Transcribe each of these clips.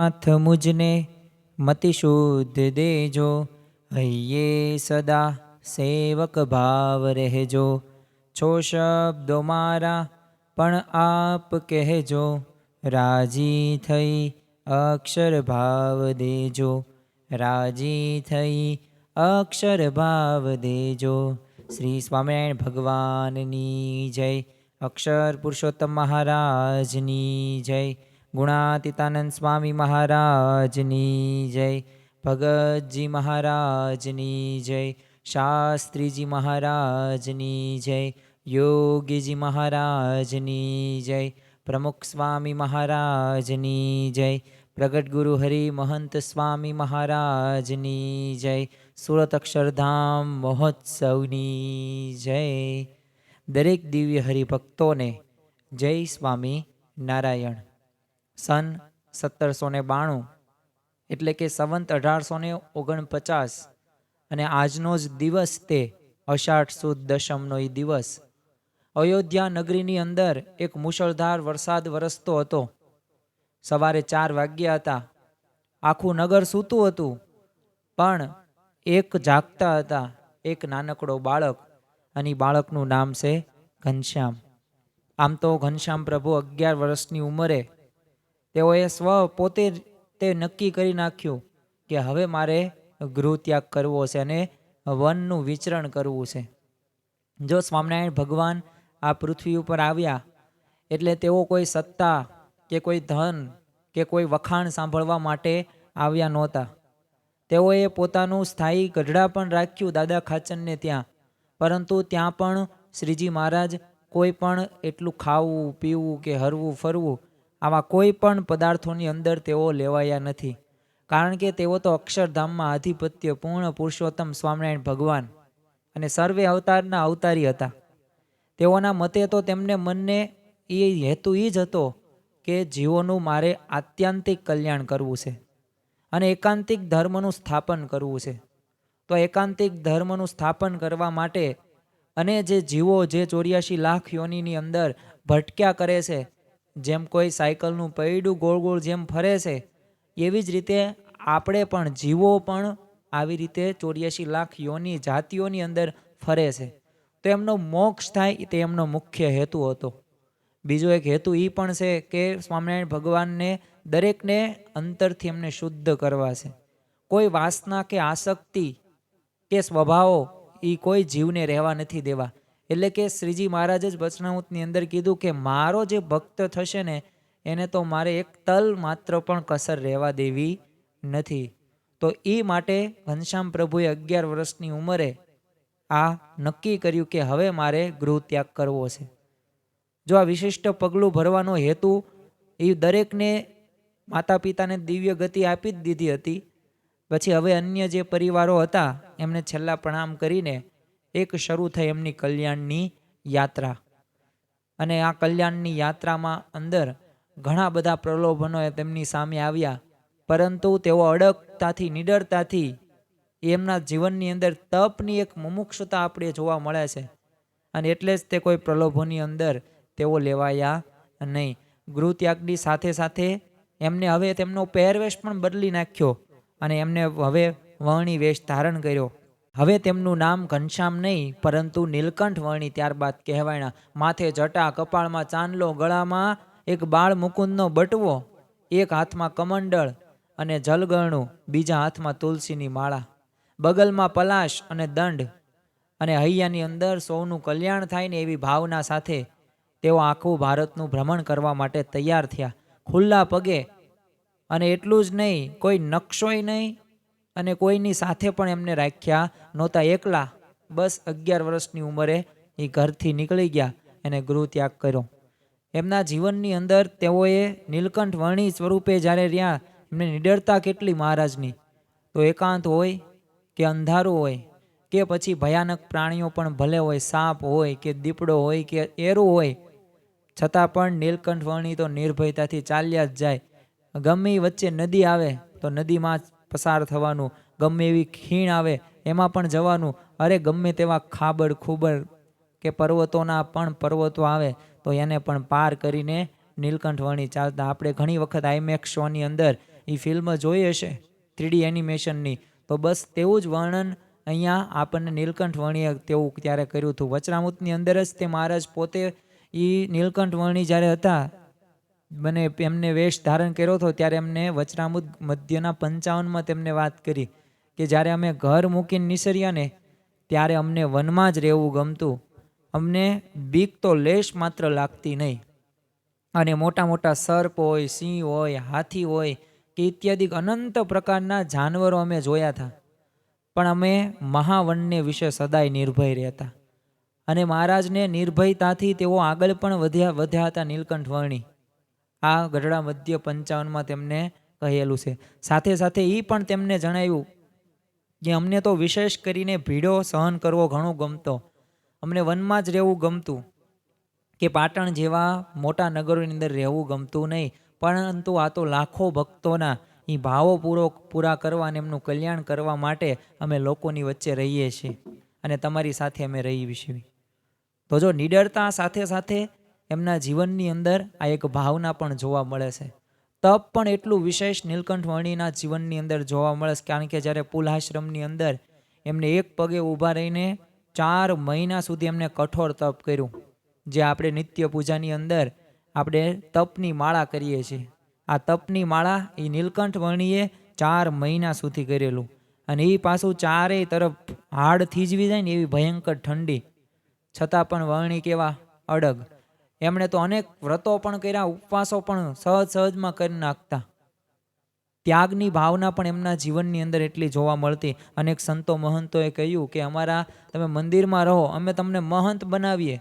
નાથ મુજને મતિશુદ્ધ દેજો. હૈયે સદા સેવક ભાવ રહેજો. છો શબ્દો મારા પણ આપ કહેજો. રાજી થઈ અક્ષર ભાવ દેજો. રાજી થઈ અક્ષર ભાવ દેજો. શ્રી સ્વામિનારાયણ ભગવાનની જય. અક્ષર પુરુષોત્તમ મહારાજની જય. ગુણાતીતાનંદ સ્વામી મહારાજની જય ભગતજી મહારાજની જય શાસ્ત્રીજી મહારાજની જય યોગીજી મહારાજની જય પ્રમુખ સ્વામી મહારાજની જય પ્રગટ ગુરુ હરિ મહંત સ્વામી મહારાજની જય સુરત અક્ષરધામ મહોત્સવની જય દરેક દિવ્ય હરિભક્તોને જય સ્વામી નારાયણ સન સત્તરસો ને બાણું, એટલે કે સંવંત અઢારસો ને ઓગણપચાસ. અને આજનો જ દિવસ તે અષાઢ સુદ દશમનો એ દિવસ. અયોધ્યા નગરીની અંદર એક મુશળધાર વરસાદ વરસતો હતો. સવારે ચાર વાગ્યા હતા. આખું નગર સૂતું હતું. પણ એક જાગતા હતા એક નાનકડો બાળક, અને બાળકનું નામ છે ઘનશ્યામ. આમ તો ઘનશ્યામ પ્રભુ અગિયાર વર્ષની ઉંમરે તેઓએ સ્વ પોતે જ તે નક્કી કરી નાખ્યું કે હવે મારે ગૃહ ત્યાગ કરવો છે અને વનનું વિચરણ કરવું છે. જો સ્વામિનારાયણ ભગવાન આ પૃથ્વી ઉપર આવ્યા, એટલે તેઓ કોઈ સત્તા કે કોઈ ધન કે કોઈ વખાણ સાંભળવા માટે આવ્યા નહોતા. તેઓએ પોતાનું સ્થાયી ગઢડા પણ રાખ્યું દાદા ખાચનને ત્યાં, પરંતુ ત્યાં પણ શ્રીજી મહારાજ કોઈ પણ એટલું ખાવું, પીવું કે હરવું, ફરવું આવા કોઈ પણ પદાર્થોની અંદર તેઓ લેવાયા નથી. કારણ કે તેઓ તો અક્ષરધામમાં આધિપત્ય પૂર્ણ પુરુષોત્તમ સ્વામિનારાયણ ભગવાન અને સર્વે અવતારના અવતારી હતા. તેઓના મતે તો તેમને મનને એ હેતુ એ જ હતો કે જીવોનું મારે આત્યંતિક કલ્યાણ કરવું છે અને એકાંતિક ધર્મનું સ્થાપન કરવું છે. તો એકાંતિક ધર્મનું સ્થાપન કરવા માટે અને જે જીવો જે ચોર્યાસી લાખ યોનિની અંદર ભટક્યા કરે છે જેમ કોઈ સાયકલનું પૈડું ગોળ ગોળ જેમ ફરે છે, એવી જ રીતે આપણે પણ જીવો પણ આવી રીતે ચોર્યાસી લાખ યોની જાતિઓની અંદર ફરે છે. તો એમનો મોક્ષ થાય તે એમનો મુખ્ય હેતુ હતો. બીજો એક હેતુ એ પણ છે કે સ્વામિનારાયણ ભગવાનને દરેકને અંતરથી એમને શુદ્ધ કરવા છે. કોઈ વાસના કે આસક્તિ કે સ્વભાવો એ કોઈ જીવને રહેવા નથી દેવા. એટલે કે શ્રીજી મહારાજ જ વચનામૃતની અંદર કીધું કે મારો જે ભક્ત થશે ને, એને તો મારે એક તલ માત્ર પણ કસર રહેવા દેવી નથી. તો એ માટે ઘનશ્યામ પ્રભુએ અગિયાર વર્ષની ઉંમરે આ નક્કી કર્યું કે હવે મારે ગૃહ ત્યાગ કરવો છે. જો આ વિશિષ્ટ પગલું ભરવાનો હેતુ એ દરેકને માતા પિતાને દિવ્ય ગતિ આપી જ દીધી હતી, પછી હવે અન્ય જે પરિવારો હતા, એમને છેલ્લા પ્રણામ કરીને એક શરૂ થઈ એમની કલ્યાણની યાત્રા. અને આ કલ્યાણની યાત્રામાં અંદર ઘણા બધા પ્રલોભનો તેમની સામે આવ્યા. પરંતુ તેઓ અડગતાથી, નિડરતાથી એમના જીવનની અંદર તપની એક મુમુક્ષતા આપણે જોવા મળે છે. અને એટલે જ તે કોઈ પ્રલોભોની અંદર તેઓ લેવાયા નહીં. ગૃહ ત્યાગની સાથે સાથે એમને હવે તેમનો પહેરવેશ પણ બદલી નાખ્યો અને એમને હવે વર્ણી વેશ ધારણ કર્યો. હવે તેમનું નામ ઘનશ્યામ નહીં, પરંતુ નીલકંઠ વર્ણી ત્યારબાદ કહેવાયણા. માથે જટા, કપાળમાં ચાંદલો, ગળામાં એક બાળ મુકુંદનો બટવો, એક હાથમાં કમંડળ અને જલગરણું, બીજા હાથમાં તુલસીની માળા. બગલમાં પલાશ અને દંડ અને હૈયાની અંદર સૌનું કલ્યાણ થાય ને એવી ભાવના સાથે તેઓ આખું ભારતનું ભ્રમણ કરવા માટે તૈયાર થયા. ખુલ્લા પગે અને એટલું જ નહીં, કોઈ નકશોય નહીં અને કોઈની સાથે પણ એમને રાખ્યા નહોતા. એકલા બસ અગિયાર વર્ષની ઉંમરે એ ઘરથી નીકળી ગયા અને ગૃહ ત્યાગ કર્યો. એમના જીવનની અંદર તેઓએ નીલકંઠ વર્ણી સ્વરૂપે જ્યારે રહ્યા, એમને નિડરતા કેટલી મહારાજની? તો એકાંત હોય કે અંધારું હોય કે પછી ભયાનક પ્રાણીઓ પણ ભલે હોય, સાપ હોય કે દીપડો હોય કે એરું હોય, છતાં પણ નીલકંઠ વર્ણી તો નિર્ભયતાથી ચાલ્યા જ જાય. ગમે વચ્ચે નદી આવે તો નદીમાં પસાર થવાનું, ગમે એવી ખીણ આવે, એમાં પણ જવાનું. અરે ગમે તેવા ખાબડ ખૂબડ કે પર્વતોના પણ પર્વતો આવે, તો એને પણ પાર કરીને નીલકંઠ વણી ચાલતા. આપણે ઘણી વખત આઈમેક્સ શોની અંદર એ ફિલ્મ જોઈ હશે થ્રીડી એનિમેશનની તો બસ તેવું જ વર્ણન અહીંયા આપણને નીલકંઠ વણીએ તેવું ત્યારે કર્યું હતું. વચરામૃતની અંદર જ તે મહારાજ પોતે એ નીલકંઠ વર્ણી જ્યારે હતા મને એમને વેશ ધારણ કર્યો હતો ત્યારે એમને વચરામૃત મધ્યના પંચાવનમાં તેમને વાત કરી કે જ્યારે અમે ઘર મૂકીને નિસર્યા ને, ત્યારે અમને વનમાં જ રહેવું ગમતું. અમને બીક તો લેશ માત્ર લાગતી નહીં. અને મોટા મોટા સર્પ હોય, સિંહ હોય, હાથી હોય કે ઇત્યાદિ અનંત પ્રકારના જાનવરો અમે જોયા હતા. પણ અમે મહાવનને વિશે સદાય નિર્ભય રહેતા. અને મહારાજને નિર્ભયતાથી તેઓ આગળ પણ વધ્યા વધ્યા હતા નીલકંઠ વર્ણી આ ગઢડા મધ્ય પંચાવનમાં તેમને કહેલું છે. સાથે સાથે એ પણ તેમને જણાવ્યું કે અમને તો વિશેષ કરીને ભીડો સહન કરવો ઘણો ગમતો. અમને વનમાં જ રહેવું ગમતું કે પાટણ જેવા મોટા નગરોની અંદર રહેવું ગમતું નહીં. પરંતુ આ તો લાખો ભક્તોના એ ભાવો પૂરો પૂરા કરવા અને એમનું કલ્યાણ કરવા માટે અમે લોકોની વચ્ચે રહીએ છીએ અને તમારી સાથે અમે રહી છીએ. તો જો નિડરતા સાથે સાથે એમના જીવનની અંદર આ એક ભાવના પણ જોવા મળે છે. તપ પણ એટલું વિશેષ નીલકંઠ વર્ણિના જીવનની અંદર જોવા મળે છે, કારણ કે જ્યારે પુલાશ્રમની અંદર એમને એક પગે ઊભા રહીને ચાર મહિના સુધી એમને કઠોર તપ કર્યું, જે આપણે નિત્ય પૂજાની અંદર આપણે તપની માળા કરીએ છીએ. આ તપની માળા એ નીલકંઠ વર્ણીએ ચાર મહિના સુધી કરેલું અને એ પાછું ચારેય તરફ હાડ થીજવી જાય ને એવી ભયંકર ઠંડી. છતાં પણ વર્ણી કેવા અડગ. એમણે તો અનેક વ્રતો પણ કર્યા, ઉપવાસો પણ સહજ સહજમાં કરી નાખતા. ત્યાગની ભાવના પણ એમના જીવનની અંદર એટલી જોવા મળતી. અનેક સંતો મહંતોએ કહ્યું કે, અમારા, તમે મંદિરમાં રહો, અમે તમને મહંત બનાવીએ.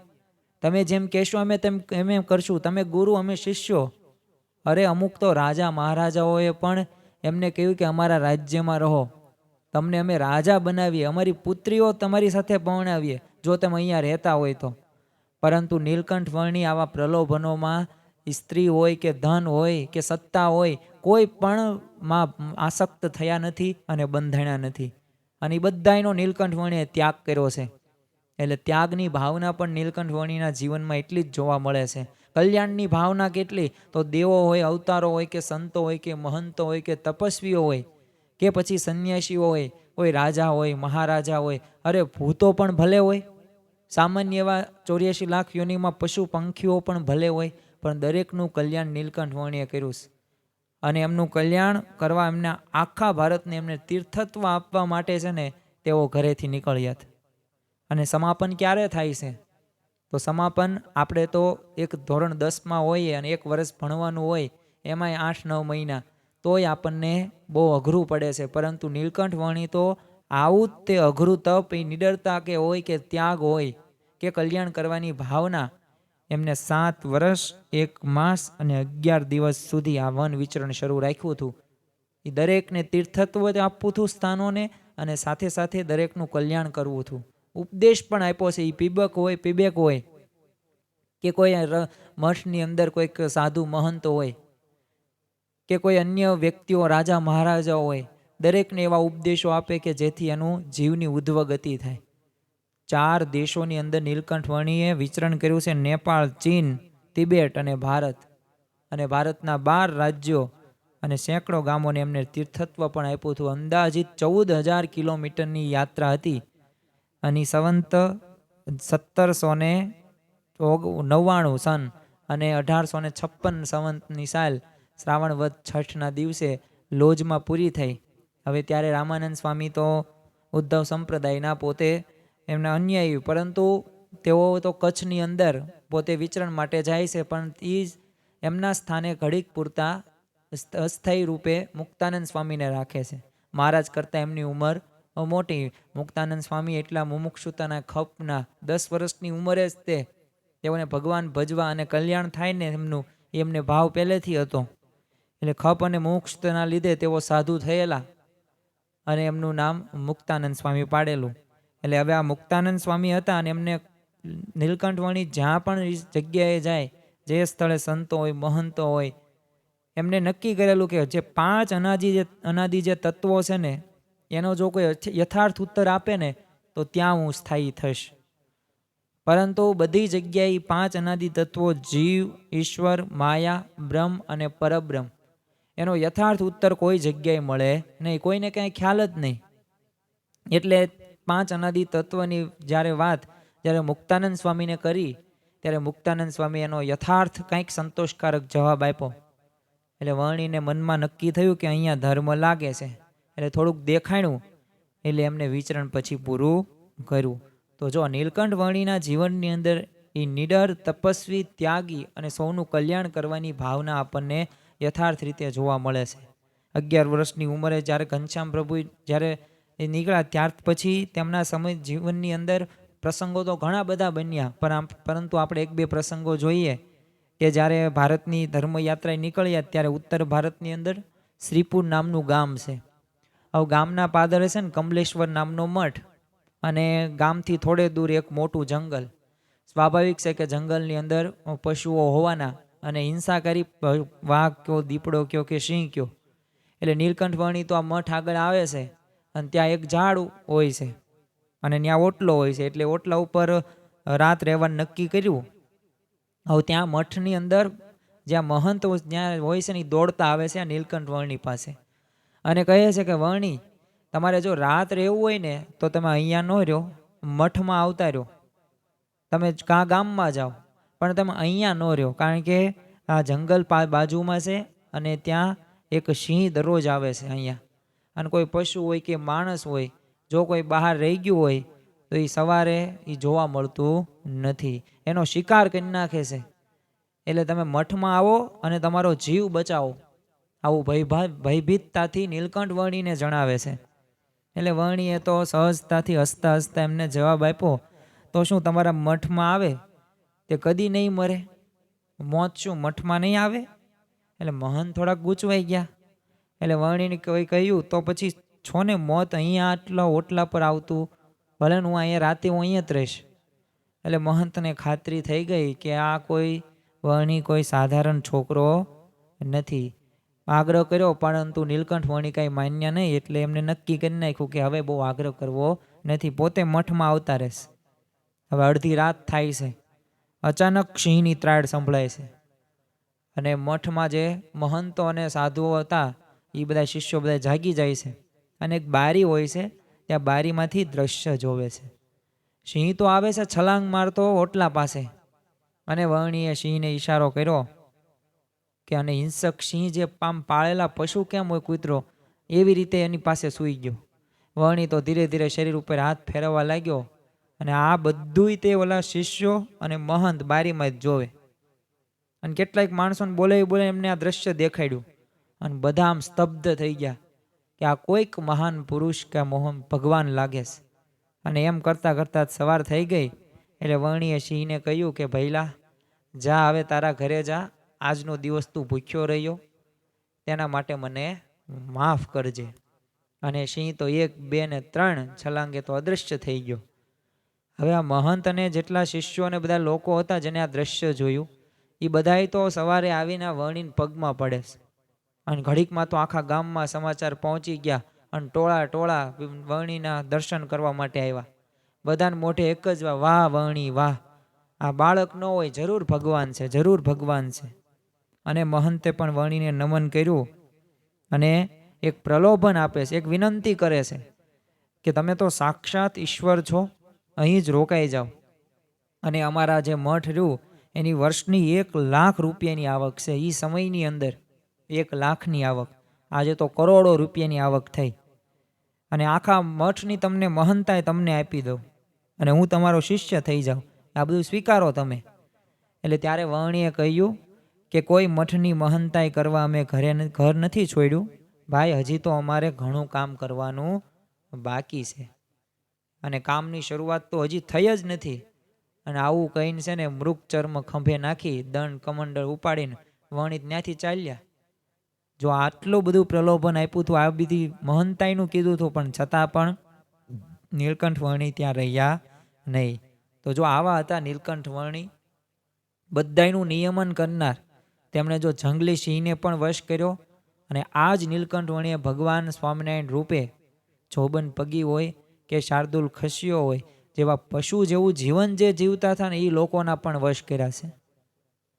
તમે જેમ કહેશો, અમે તેમ, એમ એમ કરશું. તમે ગુરુ, અમે શિષ્યો. અરે, અમુક તો રાજા મહારાજાઓએ પણ એમને કહ્યું કે, અમારા રાજ્યમાં રહો. તમને અમે રાજા બનાવીએ. અમારી પુત્રીઓ તમારી સાથે પરણાવીએ, જો તમે અહીંયા રહેતા હોય તો. પરંતુ નીલકંઠ વર્ણી આવા પ્રલોભનોમાં સ્ત્રી હોય કે ધન હોય કે સત્તા હોય, કોઈ પણ માં આસક્ત થયા નથી અને બંધાણ્યા નથી. અને એ બધાયનો નીલકંઠ વર્ણીએ ત્યાગ કર્યો છે. એટલે ત્યાગની ભાવના પણ નીલકંઠ વર્ણીના જીવનમાં એટલી જ જોવા મળે છે. કલ્યાણની ભાવના કેટલી? તો દેવો હોય, અવતારો હોય કે સંતો હોય કે મહંતો હોય કે તપસ્વીઓ હોય કે પછી સંન્યાસીઓ હોય, કોઈ રાજા હોય, મહારાજા હોય, અરે ભૂતો પણ ભલે હોય. સામાન્ય એવા ચોર્યાસી લાખ યોનિમાં પશુ પંખીઓ પણ ભલે હોય, પણ દરેકનું કલ્યાણ નીલકંઠ વર્ણીએ કર્યું છે. અને એમનું કલ્યાણ કરવા એમના આખા ભારતને એમને તીર્થત્વ આપવા માટે છે ને, તેઓ ઘરેથી નીકળ્યા અને સમાપન ક્યારે થાય છે? તો સમાપન આપણે તો એક ધોરણ દસમાં હોઈએ અને એક વર્ષ ભણવાનું હોય, એમાંય આઠ નવ મહિના, તોય આપણને બહુ અઘરું પડે છે. પરંતુ નીલકંઠ વર્ણી તો આવું તે અઘરું તપ એ નિડરતા કે હોય કે ત્યાગ હોય કે કલ્યાણ કરવાની ભાવના એમને સાત વર્ષ, એક માસ અને અગિયાર દિવસ સુધી આ વન વિચરણ શરૂ રાખ્યું હતું. એ દરેકને તીર્થત્વ આપવું હતું સ્થાનોને અને સાથે સાથે દરેકનું કલ્યાણ કરવું હતું. ઉપદેશ પણ આપ્યો છે એ પીબક હોય, પીબેક હોય કે કોઈ મઠની અંદર કોઈક સાધુ મહંત હોય કે કોઈ અન્ય વ્યક્તિઓ, રાજા મહારાજાઓ હોય દરેકને એવા ઉપદેશો આપે કે જેથી એનું જીવની ગતિ થાય. ચાર દેશોની અંદર નીલકંઠ વણીએ વિચરણ કર્યું છે નેપાળ, ચીન, તિબેટ અને ભારત. અને ભારતના બાર રાજ્યો અને સેંકડો ગામોને એમને તીર્થત્વ પણ આપ્યું હતું. અંદાજિત ચૌદ હજાર કિલોમીટરની યાત્રા હતી. અને સંવંત સત્તરસો ને નવ્વાણું સન અને અઢારસો ને છપ્પન સંવંતની સાલ શ્રાવણ વધ છઠના દિવસે લોજમાં પૂરી થઈ. હવે ત્યારે રામાનંદ સ્વામી તો ઉદ્ધવ સંપ્રદાયના પોતે એમના અન્યાયી પરંતુ તેઓ તો કચ્છની અંદર પોતે વિચરણ માટે જાય છે, પણ એ એમના સ્થાને ઘડીક પૂરતા અસ્થ- અસ્થાયી રૂપે મુક્તાનંદ સ્વામીને રાખે છે. મહારાજ કરતાં એમની ઉંમર મોટી. મુક્તાનંદ સ્વામી એટલા મુમુક્ષુતાના ખપના, દસ વર્ષની ઉંમરે જ તે તેઓને ભગવાન ભજવા અને કલ્યાણ થાય ને એમનું, એમને ભાવ પહેલેથી હતો. એટલે ખપ અને મોક્ષના લીધે તેઓ સાધુ થયેલા. અને એમનું નામ મુક્તાનંદ સ્વામી પાડેલું. એટલે હવે આ મુક્તાનંદ સ્વામી હતા અને એમને નીલકંઠવાણી જ્યાં પણ જગ્યાએ જાય, જે સ્થળે સંતો હોય, મહંતો હોય, એમને નક્કી કરેલું કે જે પાંચ અનાજી જે, અનાદિ જે તત્વો છે ને, એનો જો કોઈ યથાર્થ ઉત્તર આપે ને, તો ત્યાં હું સ્થાયી થઈશ. પરંતુ બધી જગ્યાએ પાંચ અનાદિ તત્વો જીવ, ઈશ્વર, માયા, બ્રહ્મ અને પરબ્રહ્મ. એનો યથાર્થ ઉત્તર કોઈ જગ્યાએ મળે નહીં, કોઈને કાંઈ ખ્યાલ જ નહીં. એટલે પાંચ અનાદિ તત્વની જ્યારે વાત જ્યારે મુક્તાનંદ સ્વામીને કરી, ત્યારે મુક્તાનંદ સ્વામી એનો યથાર્થ કંઈક સંતોષકારક જવાબ આપ્યો. એટલે વર્ણીને મનમાં નક્કી થયું કે અહીંયા ધર્મ લાગે છે. એટલે થોડુંક દેખાણ્યું, એટલે એમને વિચરણ પછી પૂરું કર્યું. તો જો નીલકંઠ વર્ણીના જીવનની અંદર એ નિડર, તપસ્વી, ત્યાગી અને સૌનું કલ્યાણ કરવાની ભાવના આપણને યથાર્થ રીતે જોવા મળે છે. અગિયાર વર્ષની ઉંમરે જ્યારે ઘનશ્યામ પ્રભુ જ્યારે એ નીકળ્યા ત્યાર પછી તેમના સમય જીવનની અંદર પ્રસંગો તો ઘણા બધા બન્યા, પણ આમ- પરંતુ આપણે એક બે પ્રસંગો જોઈએ કે જ્યારે ભારતની ધર્મયાત્રાએ નીકળ્યા ત્યારે ઉત્તર ભારતની અંદર શ્રીપુર નામનું ગામ છે. હવે ગામના પાદરે છે ને કમલેશ્વર નામનો મઠ અને ગામથી થોડે દૂર એક મોટું જંગલ. સ્વાભાવિક છે કે જંગલની અંદર પશુઓ હોવાના અને હિંસા કરી વાઘ કયો, દીપડો કયો કે સિંહ કયો. એટલે નીલકંઠ વણી તો આ મઠ આગળ આવે છે અને ત્યાં એક ઝાડ હોય છે. અને ત્યાં ઓટલો હોય છે. એટલે ઓટલા ઉપર રાત રહેવાનું નક્કી કર્યું. હવે ત્યાં મઠની અંદર જ્યાં મહંત જ્યાં હોય છે ને દોડતા આવે છે આ નીલકંઠ વર્ણી પાસે. અને કહે છે કે વર્ણી તમારે જો રાત રહેવું હોય ને, તો તમે અહીંયા ન રહ્યો. મઠમાં આવતા રહ્યો. તમે કાં ગામમાં જાઓ. પણ તમે અહીંયા ન રહ્યો. કારણ કે આ જંગલ બાજુમાં છે અને ત્યાં એક સિંહ દરરોજ આવે છે અહીંયા. અને કોઈ પશુ હોય કે માણસ હોય, જો કોઈ બહાર રહી ગયું હોય, તો એ સવારે એ જોવા મળતું નથી. એનો શિકાર કરી નાખે છે. એટલે તમે મઠમાં આવો અને તમારો જીવ બચાવો. આવું ભયભા, ભયભીતતાથી નીલકંઠ વર્ણીને જણાવે છે. એટલે વર્ણીએ તો સહજતાથી હસતા હસતા એમને જવાબ આપ્યો, તો શું તમારા મઠમાં આવે? તે કદી નહીં મરે. મોત શું, મઠમાં નહીં આવે? એટલે મહંત થોડાક ગૂંચવાઈ ગયા. એટલે વર્ણીને કોઈ કહ્યું, તો પછી છો ને મોત અહીંયા આટલા ઓટલા પર આવતું? ભલે હું અહીંયા રાતે હું અહીંયા જ રહીશ. એટલે મહંતને ખાતરી થઈ ગઈ કે આ કોઈ વર્ણી કોઈ સાધારણ છોકરો નથી. આગ્રહ કર્યો, પરંતુ નીલકંઠ વર્ણી કાંઈ માન્ય નહીં, એટલે એમને નક્કી કરી નાખ્યું કે હવે બહુ આગ્રહ કરવો નથી. પોતે મઠમાં આવતા રહેશે. હવે અડધી રાત થાય છે. અચાનક સિંહની ત્રાડ સંભળાય છે. અને મઠમાં જે મહંતો અને સાધુઓ હતા એ બધા શિષ્યો બધા જાગી જાય છે. અને એક બારી હોય છે, ત્યાં બારીમાંથી દ્રશ્ય જોવે છે. સિંહ તો આવે છે, છલાંગ મારતો ઓટલા પાસે. અને વર્ણીએ સિંહને ઈશારો કર્યો કે અને હિંસક સિંહ જે પામ પાળેલા પશુ કેમ હોય કૂતરો? એવી રીતે એની પાસે સૂઈ ગયો. વર્ણી તો ધીરે ધીરે શરીર ઉપર હાથ ફેરવવા લાગ્યો અને આ બધુંય તે ઓલા શિષ્યો અને મહંત બારીમાં જ જોવે. અને કેટલાક માણસોને બોલે બોલે એમને આ દ્રશ્ય દેખાડ્યું. અને બધા આમ સ્તબ્ધ થઈ ગયા કે આ કોઈક મહાન પુરુષ કે મોહન ભગવાન લાગે છે. અને એમ કરતાં કરતાં સવાર થઈ ગઈ. એટલે વર્ણીએ સિંહને કહ્યું કે, ભૈલા, જા હવે તારા ઘરે જા. આજનો દિવસ તું ભૂખ્યો રહ્યો. તેના માટે મને માફ કરજે. અને સિંહ તો એક, બે ને ત્રણ છલાંગે તો અદૃશ્ય થઈ ગયો. હવે આ મહંત અને જેટલા શિષ્યો અને બધા લોકો હતા જેને આ દ્રશ્ય જોયું, એ બધાય તો સવારે આવીને વર્ણીને પગમાં પડે છે. અને ઘડીકમાં તો આખા ગામમાં સમાચાર પહોંચી ગયા અને ટોળા ટોળા વર્ણીના દર્શન કરવા માટે આવ્યા. બધાને મોઢે એક જ વાહ વર્ણી વાહ. આ બાળક ન હોય, જરૂર ભગવાન છે, જરૂર ભગવાન છે. અને મહંતે પણ વર્ણીને નમન કર્યું અને એક પ્રલોભન આપે છે, એક વિનંતી કરે છે કે તમે તો સાક્ષાત ઈશ્વર છો અહીં જ રોકાઈ જાઓ. અને અમારા જે મઠ રહ્યું, એની વર્ષની એક લાખ રૂપિયાની આવક છે. એ સમયની અંદર એક લાખની આવક. આજે તો કરોડો રૂપિયાની આવક થઈ. અને આખા મઠની તમને મહંતાએ તમને આપી દઉં. અને હું તમારો શિષ્ય થઈ જાઉં. આ બધું સ્વીકારો તમે. એટલે ત્યારે વર્ણીએ કહ્યું કે કોઈ મઠની મહંતાઈ કરવા અમે ઘરે ઘર નથી છોડ્યું. ભાઈ, હજી તો અમારે ઘણું કામ કરવાનું બાકી છે. અને કામની શરૂઆત તો હજી થઈ જ નથી. અને આવું કહીને છે ને મૃગ ચર્મ ખંભે નાખી દંડ કમંડળ ઉપાડીને વર્ણિત ત્યાંથી ચાલ્યા. જો આટલું બધું પ્રલોભન આપ્યું હતું આ બધી મહંતાઈનું કીધું હતું પણ છતાં પણ નીલકંઠ વર્ણી ત્યાં રહ્યા નહીં. તો જો આવા હતા નીલકંઠ વર્ણી બધાયનું નિયમન કરનાર. તેમણે જો જંગલી સિંહને પણ વશ કર્યો અને આ જ નીલકંઠ વર્ણીએ ભગવાન સ્વામિનારાયણ રૂપે જોબન પગી હોય કે શાર્દુલ ખસ્યો હોય, જેવા પશુ જેવું જીવન જે જીવતા હતા ને એ લોકોના પણ વશ કર્યા છે.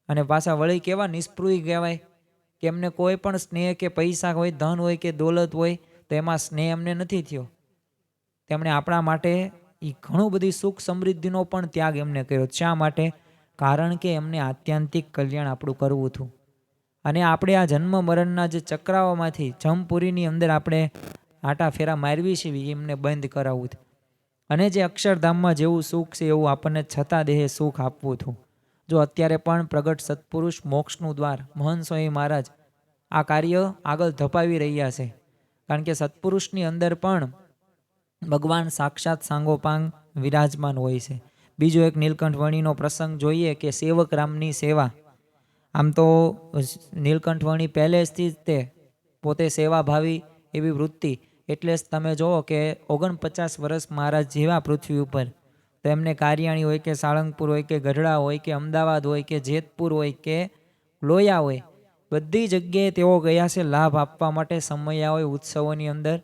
અને પાછા વળી કેવા નિષ્પૃહી કહેવાય? કે એમને કોઈ પણ સ્નેહ કે પૈસા હોય, ધન હોય કે દોલત હોય, તો એમાં સ્નેહ એમને નથી થયો. તેમણે આપણા માટે એ ઘણું બધી સુખ સમૃદ્ધિનો પણ ત્યાગ એમને કર્યો. શા માટે? કારણ કે એમને આત્યંતિક કલ્યાણ આપણું કરવું હતું. અને આપણે આ જન્મ મરણના જે ચક્રાઓમાંથી, જમપુરીની અંદર આપણે આટા ફેરા મારવી છે એમને બંધ કરાવવું હતું અને જે અક્ષરધામમાં જેવું સુખ છે એવું આપણને છતાં દેહે સુખ આપવું હતું. જો અત્યારે પણ પ્રગટ સત્પુરુષ મોક્ષનું દ્વાર મહંત સ્વામી મહારાજ આ કાર્ય આગળ ધપાવી રહ્યા છે. કારણ કે સત્પુરુષની અંદર પણ ભગવાન સાક્ષાત સાંગોપાંગ વિરાજમાન હોય છે. બીજો એક નીલકંઠ વણીનો પ્રસંગ જોઈએ કે સેવક રામની સેવા. આમ તો નીલકંઠ વણી પહેલેથી જ તે પોતે સેવાભાવી એવી વૃત્તિ એટલે જ તમે જુઓ કે ઓગણપચાસ વર્ષ મહારાજ જેવા પૃથ્વી ઉપર. તો એમને કારિયાણી હોય કે સાળંગપુર હોય કે ગઢડા હોય કે અમદાવાદ હોય કે જેતપુર હોય કે લોયા હોય, બધી જગ્યાએ તેઓ ગયા છે લાભ આપવા માટે સમયા હોય ઉત્સવોની અંદર.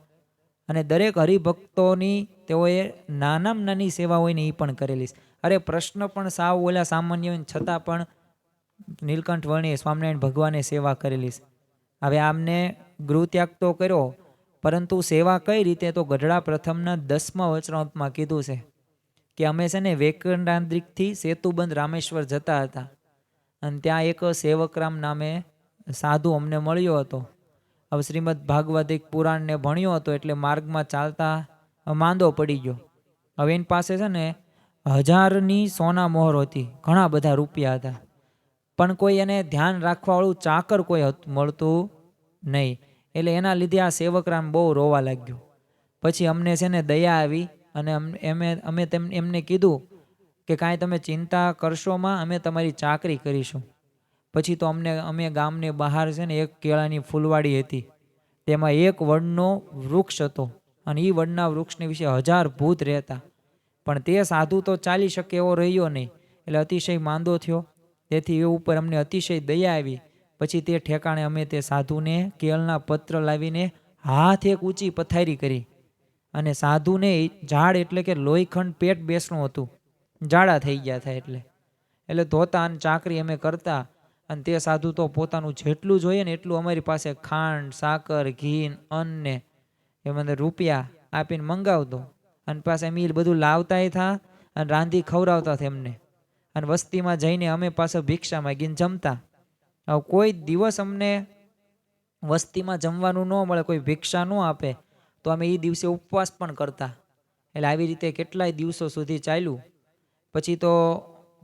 અને દરેક હરિભક્તોની તેઓએ નાનામાં નાની સેવા હોય ને એ પણ કરેલી અરે પ્રશ્ન પણ સાવ ઓલા સામાન્ય હોય છતાં પણ નીલકંઠ વર્ણીએ સ્વામિનારાયણ ભગવાને સેવા કરેલી હવે આમને ગૃહ ત્યાગ તો કર્યો પરંતુ સેવા કઈ રીતે? તો ગઢડા પ્રથમના દસમા વચનાંતમાં કીધું છે કે અમે છે ને વેકંડાંદ્રિકથી સેતુબંધ રામેશ્વર જતા હતા. અને ત્યાં એક સેવકરામ નામે સાધુ અમને મળ્યો હતો. હવે શ્રીમદ ભાગવતિક પુરાણને ભણ્યો હતો એટલે માર્ગમાં ચાલતા માંદો પડી ગયો. હવે એની પાસે છે ને હજારની સોના મોહર હતી, ઘણા બધા રૂપિયા હતા. પણ કોઈ એને ધ્યાન રાખવાવાળું ચાકર કોઈ મળતું નહીં. એટલે એના લીધે આ સેવકરામ બહુ રોવા લાગ્યો. પછી અમને છે ને દયા આવી અને એમે, અમે તેમ, એમને કીધું કે કાંઈ તમે ચિંતા કરશોમાં અમે તમારી ચાકરી કરીશું. પછી તો અમને, અમે ગામને બહાર છે ને એક કેળાની ફૂલવાડી હતી. તેમાં એક વડનો વૃક્ષ હતો અને એ વડના વૃક્ષને વિશે હજાર ભૂત રહેતા. પણ તે સાધુ તો ચાલી શકે એવો રહ્યો નહીં. એટલે અતિશય માંદો થયો. તેથી એ ઉપર અમને અતિશય દયા આવી. પછી તે ઠેકાણે અમે તે સાધુને કેળના પત્ર લાવીને હાથ એક ઊંચી પથારી કરી. અને સાધુને ઝાડ એટલે કે લોહીખંડ પેટ બેસણું હતું. જાડા થઈ ગયા હતા એટલે. એટલે ધોતા અને ચાકરી અમે કરતા અને તે સાધુ તો પોતાનું જેટલું જોઈએ ને એટલું અમારી પાસે ખાંડ, સાકર, ઘી, અન્ન ને મને રૂપિયા આપીને મંગાવતો. અને પાસે મિલ બધું લાવતાય થા અને રાંધી ખવડાવતા હતા એમને. અને વસ્તીમાં જઈને અમે પાછો ભિક્ષા માગીને જમતા. કોઈ દિવસ અમને વસ્તીમાં જમવાનું ન મળે, કોઈ ભિક્ષા ન આપે, તો અમે એ દિવસે ઉપવાસ પણ કરતા. એટલે આવી રીતે કેટલાય દિવસો સુધી ચાલ્યું. પછી તો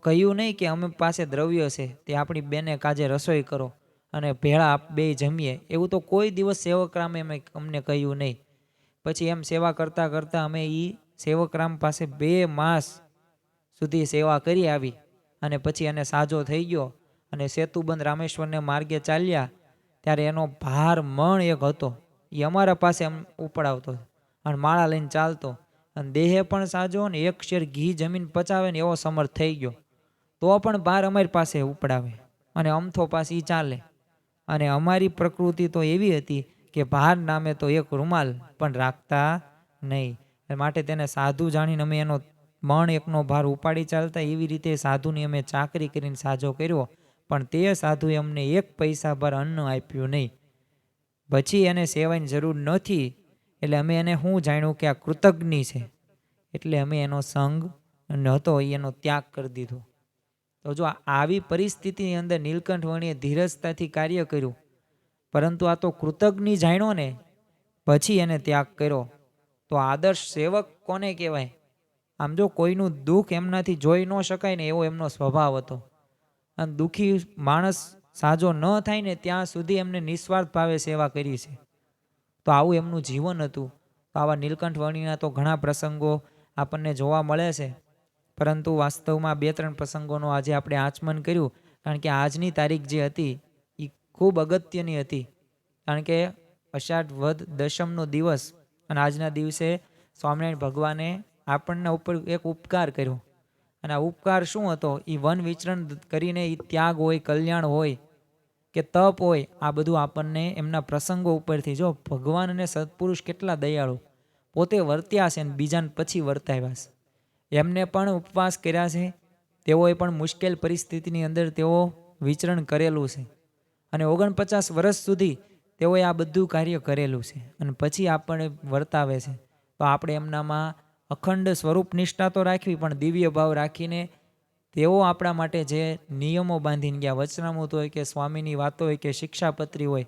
કહ્યું નહીં કે અમે પાસે દ્રવ્ય છે, તે આપણી બેને કાજે રસોઈ કરો અને ભેળા આપ બે જમીએ. એવું તો કોઈ દિવસ સેવકરામે અમે અમને કહ્યું નહીં. પછી એમ સેવા કરતાં કરતાં અમે એ સેવકરામ પાસે બે માસ સુધી સેવા કરી આવી અને પછી એને સાજો થઈ ગયો. અને સેતુબંધ રામેશ્વરને માર્ગે ચાલ્યા, ત્યારે એનો ભાર મણ એક હતો. એ અમારા પાસે એમ ઉપડાવતો અને માળા લઈને ચાલતો. અને દેહે પણ સાજો ને એક શેર ઘી જમીન પચાવે ને એવો સમર્થ થઈ ગયો. તો પણ ભાર અમારી પાસે ઉપડાવે અને અમથો પાસે એ ચાલે. અને અમારી પ્રકૃતિ તો એવી હતી કે ભાર નામે તો એક રૂમાલ પણ રાખતા નહીં. માટે તેને સાધુ જાણીને અમે એનો મણ એકનો ભાર ઉપાડી ચાલતા એવી રીતે સાધુની અમે ચાકરી કરીને સાજો કર્યો. પણ તે સાધુએ અમને એક પૈસા પર અન્ન આપ્યું નહીં. પછી એને સેવાની જરૂર નથી એટલે અમે એને શું જાણ્યું કે આ કૃતજ્ઞ છે. એટલે અમે એનો સંગ નહોતો એનો ત્યાગ કરી દીધો. તો જો આવી પરિસ્થિતિની અંદર નીલકંઠ વણીએ ધીરજતાથી કાર્ય કર્યું, પરંતુ આ તો કૃતજ્ઞ જાણ્યો ને, પછી એને ત્યાગ કર્યો. તો આદર્શ સેવક કોને કહેવાય? આમ જો કોઈનું દુઃખ એમનાથી જોઈ ન શકાય ને એવો એમનો સ્વભાવ હતો. અને દુઃખી માણસ સાજો ન થાય ને ત્યાં સુધી એમને નિસ્વાર્થ ભાવે સેવા કરી છે. તો આવું એમનું જીવન હતું. તો આવા નીલકંઠ વણીના તો ઘણા પ્રસંગો આપણને જોવા મળે છે. પરંતુ વાસ્તવમાં બે ત્રણ પ્રસંગોનો આજે આપણે આચમન કર્યું. કારણ કે આજની તારીખ જે હતી એ ખૂબ અગત્યની હતી. કારણ કે અષાઢ વધ દશમનો દિવસ અને આજના દિવસે સ્વામિનારાયણ ભગવાને આપણને ઉપર એક ઉપકાર કર્યો. અને આ ઉપકાર શું હતો? એ વન વિચરણ કરીને એ ત્યાગ હોય, કલ્યાણ હોય કે તપ હોય, આ બધું આપણને એમના પ્રસંગો ઉપરથી જો ભગવાન અને સત્પુરુષ કેટલા દયાળુ. પોતે વર્ત્યા છે અને બીજાને પછી વર્તાવ્યા છે. એમને પણ ઉપવાસ કર્યા છે. તેઓએ પણ મુશ્કેલ પરિસ્થિતિની અંદર તેઓ વિચરણ કરેલું છે. અને ઓગણપચાસ વર્ષ સુધી તેઓએ આ બધું કાર્ય કરેલું છે. અને પછી આપણને વર્તાવે છે. તો આપણે એમનામાં અખંડ સ્વરૂપ નિષ્ઠા તો રાખવી, પણ દિવ્ય ભાવ રાખીને તેઓ આપણા માટે જે નિયમો બાંધીને ગયા, વચનામૃત હોય કે સ્વામીની વાતો હોય કે શિક્ષાપત્રી હોય,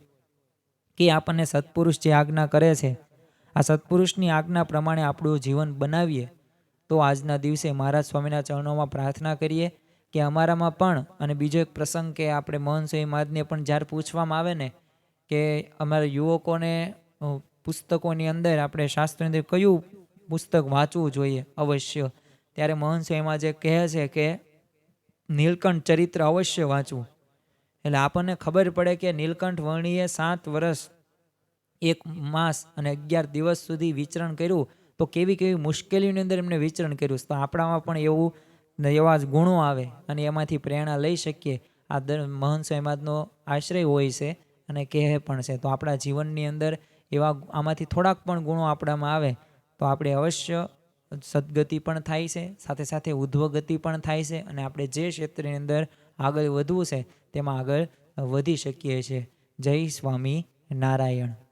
કે આપણને સત્પુરુષ જે આજ્ઞા કરે છે, આ સત્પુરુષની આજ્ઞા પ્રમાણે આપણું જીવન બનાવીએ, તો આજના દિવસે મહારાજ સ્વામીના ચરણોમાં પ્રાર્થના કરીએ કે અમારામાં પણ, અને બીજો એક પ્રસંગ કે આપણે મોહન સ્વામી પણ જ્યારે પૂછવામાં આવે ને, કે અમારા યુવકોને પુસ્તકોની અંદર આપણે શાસ્ત્રની અંદર કયું પુસ્તક વાંચવું જોઈએ અવશ્ય. ત્યારે મોહન એમાં જે કહે છે કે, નીલકંઠ ચરિત્ર અવશ્ય વાંચવું. એટલે આપણને ખબર પડે કે નીલકંઠ વર્ણીએ સાત વર્ષ એક માસ અને અગિયાર દિવસ સુધી વિચરણ કર્યું. તો કેવી કેવી મુશ્કેલીઓની અંદર એમને વિચરણ કર્યું. તો આપણામાં પણ એવું એવા જ ગુણો આવે અને એમાંથી પ્રેરણા લઈ શકીએ. આ મહંત સમાજનો આશ્રય હોય છે અને કહે પણ છે. તો આપણા જીવનની અંદર એવા આમાંથી થોડાક પણ ગુણો આપણામાં આવે. તો આપણે અવશ્ય સદગતિ પણ થાય છે, સાથે સાથે ઉધ્વગતિ પણ થાય છે અને આપણે જે ક્ષેત્રની અંદર આગળ વધવું છે, તેમાં આગળ વધી શકીએ છીએ. જય સ્વામી નારાયણ.